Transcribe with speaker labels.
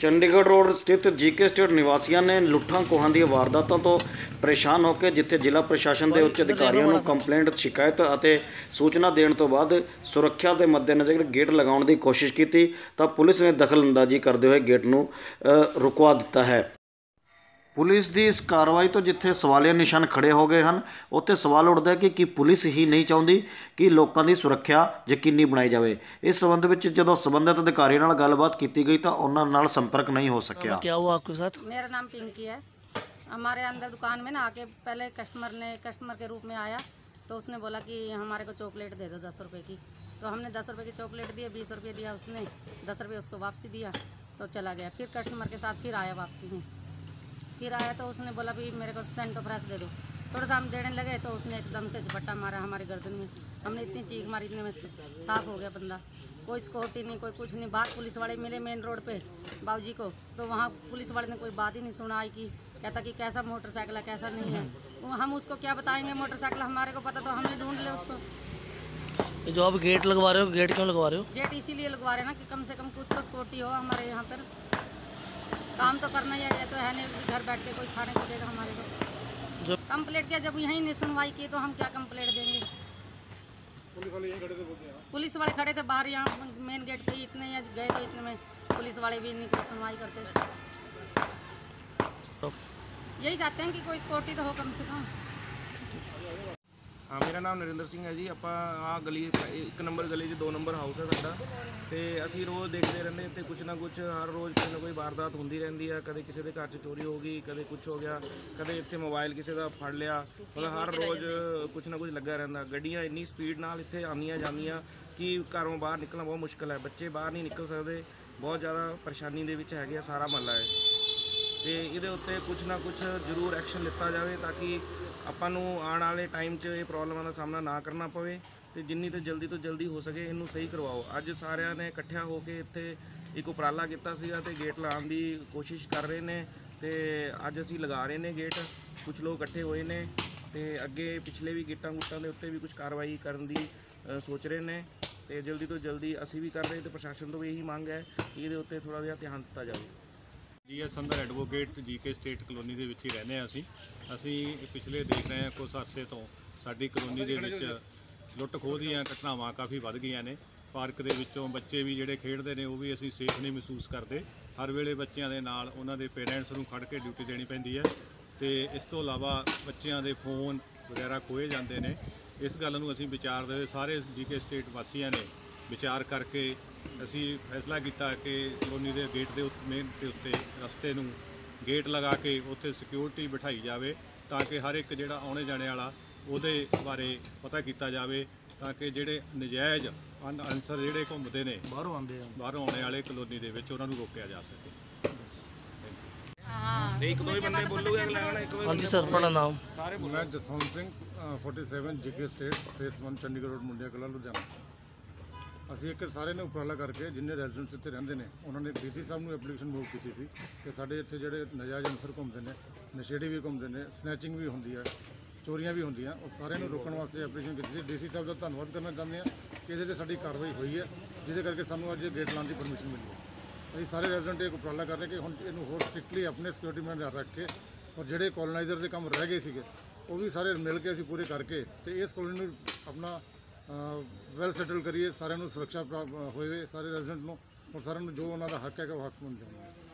Speaker 1: Chandigarh road ਸਥਿਤ GK estate ਨਿਵਾਸੀਆਂ ਨੇ ਲੁੱਟਾਂ ਕੋਹਾਂ ਦੀਆਂ ਵਾਰਦਾਤਾਂ ਤੋਂ ਪਰੇਸ਼ਾਨ ਹੋ ਕੇ ਜਿੱਥੇ ਜ਼ਿਲ੍ਹਾ ਪ੍ਰਸ਼ਾਸਨ ਦੇ ਉੱਚ ਅਧਿਕਾਰੀਆਂ ਨੂੰ ਕੰਪਲੇਂਟ ਸ਼ਿਕਾਇਤ ਅਤੇ ਸੂਚਨਾ ਦੇਣ ਤੋਂ ਬਾਅਦ ਸੁਰੱਖਿਆ ਦੇ ਮੱਦੇਨਜ਼ਰ ਗੇਟ ਲਗਾਉਣ ਦੀ ਕੋਸ਼ਿਸ਼ ਕੀਤੀ ਤਾਂ ਪੁਲਿਸ ਨੇ ਦਖਲਅੰਦਾਜ਼ੀ ਕਰਦੇ ਹੋਏ ਗੇਟ ਨੂੰ ਰੁਕਵਾ ਦਿੱਤਾ ਹੈ। ਪੁਲਿਸ ਦੀ ਇਸ ਕਾਰਵਾਈ ਤੋਂ ਜਿੱਥੇ ਸਵਾਲੀਆ ਨਿਸ਼ਾਨ ਖੜੇ ਹੋ ਗਏ ਹਨ ਉੱਥੇ ਸਵਾਲ ਉੱਠਦਾ ਹੈ ਕਿ ਕੀ ਪੁਲਿਸ ਹੀ ਨਹੀਂ ਚਾਹੁੰਦੀ ਕਿ ਲੋਕਾਂ ਦੀ ਸੁਰੱਖਿਆ ਯਕੀਨੀ ਬਣਾਈ ਜਾਵੇ ਇਸ ਸੰਬੰਧ ਵਿੱਚ ਜਦੋਂ ਸੰਬੰਧਿਤ ਅਧਿਕਾਰੀਆਂ ਨਾਲ ਗੱਲਬਾਤ ਕੀਤੀ ਗਈ ਤਾਂ ਉਹਨਾਂ ਨਾਲ ਸੰਪਰਕ ਨਹੀਂ ਹੋ ਸਕਿਆ
Speaker 2: क्या हुआ आपके साथ
Speaker 3: मेरा नाम पिंकी है हमारे अंदर दुकान में ना आके पहले कस्टमर ने कस्टमर के रूप में आया तो उसने बोला कि हमारे को चॉकलेट दे दो दस रुपए की तो हमने दस रुपए की चॉकलेट दिए बीस रुपये दिया उसने दस रुपये उसको वापसी दिया तो चला गया फिर कस्टमर के साथ फिर आया वापसी में फिर आया तो उसने बोला भी मेरे को सेंटो फ्रेश दे दो। थोड़ा सा हम देने लगे तो उसने एकदम से झपट्टा मारा हमारे गर्दन में। हमने इतनी चीख मारी इतने में साफ़ हो गया बंदा। कोई सिक्योरिटी नहीं कोई कुछ नहीं। बात पुलिस वाले मिले मेन रोड पे बाबूजी को। तो वहाँ पुलिस वाले ने कोई बात ही नहीं सुना कि कहता कि कैसा मोटरसाइकिल है कैसा नहीं है। हम उसको क्या बताएँगे मोटरसाइकिल हमारे को पता तो हमें ढूंढ ले उसको।
Speaker 2: जो आप गेट लगवा रहे हो गेट क्यों लगवा रहे हो?
Speaker 3: गेट इसीलिए लगवा रहे हैं ना कि कम से कम कुछ तो सिक्योरिटी हो हमारे यहाँ पर। काम तो करना ही है तो है नहीं घर बैठ के कोई खाने को देगा हमारे को।
Speaker 2: कंप्लेट
Speaker 3: कंप्लेंट किया जब यहीं नहीं सुनवाई की तो हम क्या कंप्लेंट देंगे? पुलिस वाले खड़े थे बाहर यहाँ मेन गेट पे इतने या गए तो इतने में। पुलिस वाले भी नहीं कोई सुनवाई करते।
Speaker 2: तो
Speaker 3: यही चाहते हैं कि कोई सिक्योरिटी तो हो कम से कम।
Speaker 4: ਹਾਂ, ਮੇਰਾ ਨਾਮ ਨਰਿੰਦਰ ਸਿੰਘ ਹੈ ਜੀ। ਆਪਾਂ ਆ ਗਲੀ, ਇੱਕ ਨੰਬਰ ਗਲੀ 'ਚ ਦੋ ਨੰਬਰ ਹਾਊਸ ਹੈ ਸਾਡਾ। ਤੇ ਅਸੀਂ ਰੋਜ਼ ਦੇਖਦੇ ਰਹਿੰਦੇ ਇੱਥੇ ਕੁਛ ਨਾ ਕੁਛ ਹਰ ਰੋਜ਼ ਕੋਈ ਨਾ ਕੋਈ ਵਾਰਦਾਤ ਹੁੰਦੀ ਰਹਿੰਦੀ ਆ। ਕਦੇ ਕਿਸੇ ਦੇ ਘਰ 'ਚ ਚੋਰੀ ਹੋ ਗਈ, ਕਦੇ ਕੁਛ ਹੋ ਗਿਆ, ਕਦੇ ਇੱਥੇ ਮੋਬਾਈਲ ਕਿਸੇ ਦਾ ਫੜ ਲਿਆ। ਮਤਲਬ ਹਰ ਰੋਜ਼ ਕੁਛ ਨਾ ਕੁਛ ਲੱਗਾ ਰਹਿੰਦਾ। ਗੱਡੀਆਂ ਇੰਨੀ ਸਪੀਡ ਨਾਲ ਇੱਥੇ ਆਉਂਦੀਆਂ ਜਾਂਦੀਆਂ ਕਿ ਘਰੋਂ ਬਾਹਰ ਨਿਕਲਣਾ ਬਹੁਤ ਮੁਸ਼ਕਲ ਹੈ। ਬੱਚੇ ਬਾਹਰ ਨਹੀਂ ਨਿਕਲ ਸਕਦੇ। ਬਹੁਤ ਜ਼ਿਆਦਾ ਪਰੇਸ਼ਾਨੀ ਦੇ ਵਿੱਚ ਹੈਗੇ ਆ, ਸਾਰਾ ਮਹੱਲਾ ਹੈ ਤੇ ਇਹਦੇ ਉੱਤੇ ਕੁਝ ਨਾ ਕੁਝ ਜ਼ਰੂਰ ਐਕਸ਼ਨ ਲਿੱਤਾ ਜਾਵੇ ਤਾਂ ਕਿ ਆਪਾਂ ਨੂੰ ਆਉਣ ਵਾਲੇ ਟਾਈਮ 'ਚ ਇਹ ਪ੍ਰੋਬਲਮਾਂ ਦਾ ਸਾਹਮਣਾ ਨਾ ਕਰਨਾ ਪਵੇ ਤੇ ਜਿੰਨੀ ਤੇ ਜਲਦੀ ਤੋਂ ਜਲਦੀ ਹੋ ਸਕੇ ਇਹਨੂੰ ਸਹੀ ਕਰਵਾਓ। ਅੱਜ ਸਾਰਿਆਂ ਨੇ ਇਕੱਠਿਆ ਹੋ ਕੇ ਇੱਥੇ ਇੱਕ ਉਪਰਾਲਾ ਕੀਤਾ ਸੀਗਾ ਤੇ ਗੇਟ ਲਾਉਣ ਦੀ ਕੋਸ਼ਿਸ਼ ਕਰ ਰਹੇ ਨੇ ਤੇ ਅੱਜ ਅਸੀਂ ਲਗਾ ਰਹੇ ਨੇ ਗੇਟ ਕੁਝ ਲੋਕ ਇਕੱਠੇ ਹੋਏ ਨੇ ਤੇ ਅੱਗੇ ਪਿਛਲੇ ਵੀ ਗੇਟਾਂ ਗੁੱਟਾਂ ਦੇ ਉੱਤੇ ਵੀ ਕੁਝ ਕਾਰਵਾਈ ਕਰਨ ਦੀ ਸੋਚ ਰਹੇ ਨੇ ਤੇ ਜਲਦੀ ਤੋਂ ਜਲਦੀ ਅਸੀਂ ਵੀ ਕਰ ਰਹੇ ਤੇ ਪ੍ਰਸ਼ਾਸਨ ਤੋਂ ਵੀ ਇਹੀ ਮੰਗ ਹੈ ਕਿ ਇਹਦੇ ਉੱਤੇ ਥੋੜਾ ਜਿਹਾ ਧਿਆਨ ਦਿੱਤਾ ਜਾਵੇ।
Speaker 5: ਜੀ ਐਸ ਅੰਦਰ ਐਡਵੋਕੇਟ ਜੀਕੇ ਸਟੇਟ ਕਲੋਨੀ ਦੇ ਵਿੱਚ ਹੀ ਰਹਿੰਦੇ ਹਾਂ ਅਸੀਂ। ਅਸੀਂ ਪਿਛਲੇ ਦੇਖ ਰਹੇ ਹਾਂ ਕੁਝ ਅਰਸੇ ਤੋਂ ਸਾਡੀ ਕਲੋਨੀ ਦੇ ਵਿੱਚ ਲੁੱਟ ਖੋਹ ਦੀਆਂ ਘਟਨਾਵਾਂ ਕਾਫੀ ਵੱਧ ਗਈਆਂ ਨੇ। ਪਾਰਕ ਦੇ ਵਿੱਚੋਂ ਬੱਚੇ ਵੀ ਜਿਹੜੇ ਖੇਡਦੇ ਨੇ, ਉਹ ਵੀ ਅਸੀਂ ਸੇਫ ਨਹੀਂ ਮਹਿਸੂਸ ਕਰਦੇ। ਹਰ ਵੇਲੇ ਬੱਚਿਆਂ ਦੇ ਨਾਲ ਉਹਨਾਂ ਦੇ ਪੇਰੈਂਟਸ ਨੂੰ ਖੜ ਕੇ ਡਿਊਟੀ ਦੇਣੀ ਪੈਂਦੀ ਹੈ ਤੇ ਇਸ ਤੋਂ ਇਲਾਵਾ ਬੱਚਿਆਂ ਦੇ ਫੋਨ ਵਗੈਰਾ ਖੋਏ ਜਾਂਦੇ ਨੇ। ਇਸ ਗੱਲ ਨੂੰ ਅਸੀਂ ਵਿਚਾਰਦੇ ਹੋਏ ਸਾਰੇ ਜੀਕੇ ਸਟੇਟ ਵਾਸੀਆਂ ਨੇ। ਵਿਚਾਰ ਕਰਕੇ ਅਸੀਂ ਫੈਸਲਾ ਕੀਤਾ ਕਿ ਕਲੋਨੀ ਦੇ ਗੇਟ ਦੇ ਮੇਨ ਦੇ ਉੱਤੇ ਰਸਤੇ ਨੂੰ ਗੇਟ ਲਗਾ ਕੇ ਉੱਥੇ ਸਿਕਿਉਰਿਟੀ ਬਿਠਾਈ ਜਾਵੇ ਤਾਂ ਕਿ ਹਰ ਇੱਕ ਜਿਹੜਾ ਆਉਣੇ ਜਾਣੇ ਵਾਲਾ ਉਹਦੇ ਬਾਰੇ ਪਤਾ ਕੀਤਾ ਜਾਵੇ ਤਾਂ ਕਿ ਜਿਹੜੇ ਨਜਾਇਜ਼ ਅਨਸਰ ਜਿਹੜੇ ਘੁੰਮਦੇ ਨੇ
Speaker 2: ਬਾਹਰੋਂ ਆਉਂਦੇ ਆ।
Speaker 5: ਬਾਹਰੋਂ ਆਉਣੇ ਵਾਲੇ ਕਲੋਨੀ ਦੇ ਵਿੱਚ ਉਹਨਾਂ ਨੂੰ ਰੋਕਿਆ ਜਾ ਸਕੇ।
Speaker 4: ਬੰਦੇ ਬੋਲੂਗੇ ਅਗਲਾ ਵਾਲਾ ਇੱਕ ਦੋ ਹੀ
Speaker 2: ਹਾਂਜੀ
Speaker 4: ਸਰ ਆਪਣਾ
Speaker 6: ਨਾਮ। ਮੈਂ Jaswant Singh 47 GK estate phase 1 Chandigarh road Mundian Kalan Ludhiana. ਅਸੀਂ ਇੱਕ ਸਾਰੇ ਨੇ ਉਪਰਾਲਾ ਕਰਕੇ ਜਿੰਨੇ ਰੈਜ਼ੀਡੈਂਟਸ ਇੱਥੇ ਰਹਿੰਦੇ ਨੇ, ਉਹਨਾਂ ਨੇ ਡੀਸੀ ਸਾਹਿਬ ਨੂੰ ਐਪਲੀਕੇਸ਼ਨ ਮੂਵ ਕੀਤੀ ਸੀ ਕਿ ਸਾਡੇ ਇੱਥੇ ਜਿਹੜੇ ਨਜਾਇਜ਼ ਅਨਸਰ ਘੁੰਮਦੇ ਨੇ, ਨਸ਼ੇੜੀ ਵੀ ਘੁੰਮਦੇ ਨੇ ਸਨੈਚਿੰਗ ਵੀ ਹੁੰਦੀ ਹੈ, ਚੋਰੀਆਂ ਵੀ ਹੁੰਦੀਆਂ, ਉਹ ਸਾਰਿਆਂ ਨੂੰ ਰੋਕਣ ਵਾਸਤੇ ਐਪਲੀਕੇਸ਼ਨ ਕੀਤੀ ਸੀ। ਡੀਸੀ ਸਾਹਿਬ ਦਾ ਧੰਨਵਾਦ ਕਰਨਾ ਚਾਹੁੰਦੇ ਹਾਂ ਕਿ ਇਹਦੇ ਤੇ ਸਾਡੀ ਕਾਰਵਾਈ ਹੋਈ ਹੈ, ਜਿਹਦੇ ਕਰਕੇ ਸਾਨੂੰ ਅੱਜ ਗੇਟ ਲਾਉਣ ਦੀ ਪਰਮਿਸ਼ਨ ਮਿਲੀ ਹੈ। ਅਸੀਂ ਸਾਰੇ ਰੈਜ਼ੀਡੈਂਟ ਇਹ ਉਪਰਾਲਾ ਕਰ ਰਹੇ ਕਿ ਹੁਣ ਇਹਨੂੰ ਹੋਰ ਸਟ੍ਰਿਕਟਲੀ ਆਪਣੇ ਸਿਕਿਉਰਿਟੀ ਮੈਨ ਰੱਖ ਕੇ ਔਰ ਜਿਹੜੇ ਕੋਲੋਨਾਈਜ਼ਰ ਦੇ ਕੰਮ ਰਹਿ ਗਏ ਸੀਗੇ, ਉਹ ਵੀ ਸਾਰੇ ਮਿਲ ਕੇ ਅਸੀਂ ਪੂਰੇ ਕਰਕੇ ਤੇ ਇਸ ਕੋਲੋਨੀ ਨੂੰ ਆਪਣਾ ਵੈਲ ਸੈਟਲ ਕਰੀਏ, ਸਾਰਿਆਂ ਨੂੰ ਸੁਰੱਖਿਆ ਪ੍ਰਾਪਤ ਹੋਵੇ, ਸਾਰੇ ਰੈਜ਼ੀਡੈਂਟ ਨੂੰ ਔਰ ਸਾਰਿਆਂ ਨੂੰ ਜੋ ਉਹਨਾਂ ਦਾ ਹੱਕ ਹੈਗਾ, ਉਹ ਹੱਕ ਮੰਨ ਜਾਵੇ